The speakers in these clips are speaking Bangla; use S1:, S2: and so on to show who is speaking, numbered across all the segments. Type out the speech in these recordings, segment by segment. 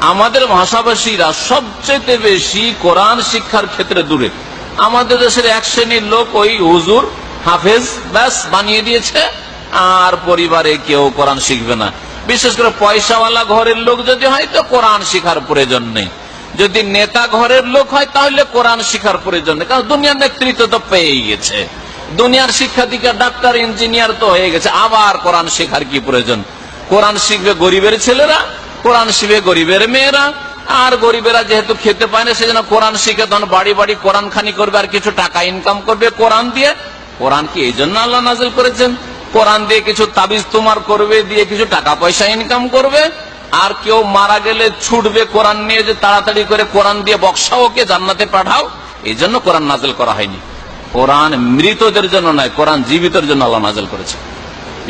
S1: আমাদের ভাষাভাষীরা সবচেয়ে বেশি কোরআন শিক্ষার ক্ষেত্রে দূরে। আমাদের দেশের এক শ্রেণির লোক ওই হুজুর, হাফেজ, ব্যাস, বানিয়ে দিয়েছে, আর পরিবারে কেউ কোরআন শিখবে না। বিশেষ করে পয়সাওয়ালা ঘরের লোক যদি হয় তো কোরআন শিখার প্রয়োজন নেই। যদি নেতা ঘরের লোক হয় তাহলে কোরআন শিখার প্রয়োজন নেই, কারণ দুনিয়ার নেতৃত্ব তো পেয়ে গেছে। দুনিয়ার শিক্ষা দীক্ষা ডাক্তার, ইঞ্জিনিয়ার তো হয়ে গেছে, আবার কোরআন শেখার কি প্রয়োজন? কোরআন শিখবে গরিবের ছেলেরা কোরআন শিবে গরিবের মেয়েরা, আর গরিবেরা যেহেতু খেতে পায় না, সেজন্য কোরআন শিখে তখন বাড়ি বাড়ি কোরআন খানি করবে আর কিছু টাকা ইনকাম করবে কোরআন দিয়ে। কোরআন কি এই জন্য আল্লাহ নাজিল করেছেন? কোরআন দিয়ে কিছু তাবিজ তোমার করবে, দিয়ে কিছু টাকা পয়সা ইনকাম করবে, আর কেউ মারা গেলে ছুটবে কোরআন নিয়ে যে তাড়াতাড়ি করে কোরআন দিয়ে বক্সা ওকে জান্নাতে পাঠাও এই জন্য কোরআন নাজিল করা হয়নি। কোরআন মৃতদের জন্য নয়, কোরআন জীবিতের জন্য আল্লাহ নাজিল করেছে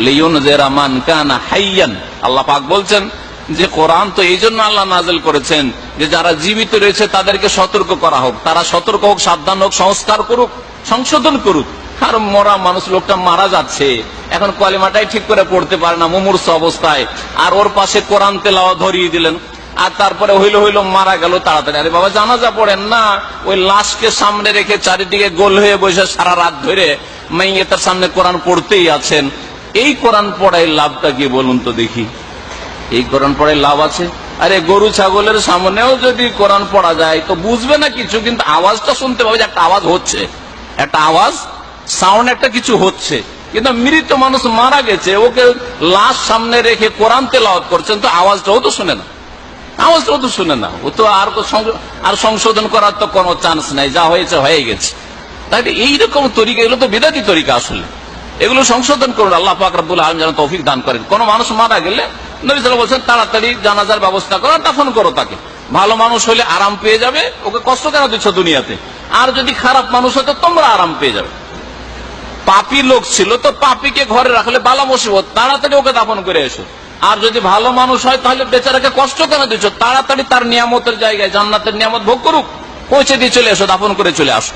S1: লিউন জেরামান কান হাইয়ান, আল্লাহ পাক বলছেন যে কোরআন তো এই জন্য আল্লাহ নাজেল করেছেন যে যারা জীবিত রয়েছে তাদেরকে সতর্ক করা হোক। তারা সতর্ক হোক, সাবধান হোক, সংস্কার করুক, সংশোধন করুক। আর মরা মানুষ লোকটা মারা যাচ্ছে। এখন কলিমাটাই ঠিক করে পড়তে পারে না, মুমূর্ষ অবস্থায়। আর ওর পাশে কোরআন তেলাওয়া ধরিয়ে দিলেন। আর তারপরে হইল হইল মারা গেল তাড়াতাড়ি। আরে বাবা, জানাজা পড়েন না। ওই লাশকে সামনে রেখে চারিদিকে গোল হয়ে বসে সারা রাত ধরে মেয়ে তার সামনে কোরআন পড়তেই আছেন। এই কোরআন পড়াই লাভটা কি বলুন তো দেখি। এই কোরআন পড়ায় লাভ আছে? আরে গরু, ছাগলের সামনেও যদি কোরআন পড়া যায়, তো বুঝবে না কিছু, কিন্তু আওয়াজটা শুনতে পাবে যে একটা আওয়াজ হচ্ছে। একটা আওয়াজ সাউন্ড একটা কিছু হচ্ছে। কিন্তু মৃত মানুষ মারা গেছে, ওকে লাশ সামনে রেখে কোরআন তেলাওয়াত করছেন, তো আওয়াজটাও তো শুনে না। আওয়াজটাও তো শুনে না। ও তো আর আর সংশোধন করার তো কোনো চান্স নাই, যা হয়েছে হয়ে গেছে। তাই এইরকম তরিকা, এগুলো তো বিদাতি তরিকা আসলে। এগুলো সংশোধন করুন, আল্লাহ পাক রব্বুল আলম যেন তৌফিক দান করেন। কোন মানুষ মারা গেলে নবী আলাইহি বলছেন তাড়াতাড়ি জানাজার ব্যবস্থা করো দাফন করো তাকে। ভালো মানুষ হলে আরাম পেয়ে যাবে, ওকে কষ্ট কেন দিচ্ছ দুনিয়াতে? আর যদি খারাপ মানুষ হতো তোমরা আরাম পেয়ে যাবে। পাপি লোক ছিল তো পাপিকে ঘরে রাখলে বালা মুসিবত, তাড়াতাড়ি ওকে দাফন করে এসো। আর যদি ভালো মানুষ হয় তাহলে বেচারাকে কষ্ট কেন দিচ্ছ? তাড়াতাড়ি তার নিয়ামতের জায়গায়, জান্নাতের নিয়ামত ভোগ করুক, পৌঁছে দিয়ে চলে এসো, দাফন করে চলে আসো।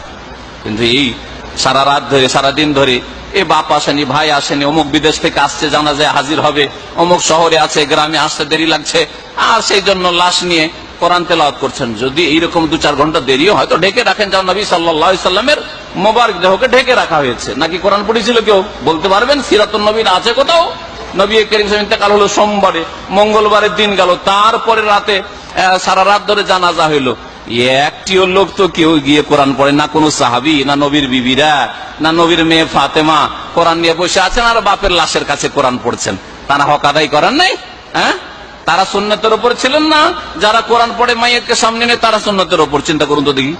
S1: কিন্তু এই সারা রাত ধরে, সারা দিন ধরে। এ বাপ আসেনি, ভাই আসেনি, অমুক বিদেশ থেকে আসছে জানা যায় হাজির হবে, অমুক শহরে আছে, গ্রামে আসতে দেরি লাগছে। আর সেই জন্য লাশ নিয়ে কোরআন তেলাওয়াত করছেন। যদি এইরকম দু চার ঘণ্টা দেরিও হয়তো ঢেকে রাখেন যেমন নবী সাল্লাহ সাল্লামের মোবারক দেহকে ঢেকে রাখা হয়েছে। নাকি কোরআন পড়েছিল কেউ? বলতে পারবেন সিরাতুল নবীর আছে কোথাও? নবী করিম ইন্তেকাল হলো সোমবারে, মঙ্গলবারের দিন গেল। তারপরে রাতে সারা রাত ধরে জানাজা হইল। একটিও লোক তো কেউ গিয়ে কোরআন পড়ে না, কোনো সাহাবি, না নবীর বিবিরা, না নবীর মেয়ে ফাতেমা, কোরআন নিয়ে বসে আছেন আর বাপের লাশের কাছে কোরআন পড়ছেন। তারা হক আদায় করেন নাই? হ্যাঁ? তারা সুন্নতের ওপর ছিলেন না? যারা কোরআন পড়ে মাইয়ের সামনে নেই তারা সুন্নতের ওপর। চিন্তা করুন তো দেখি।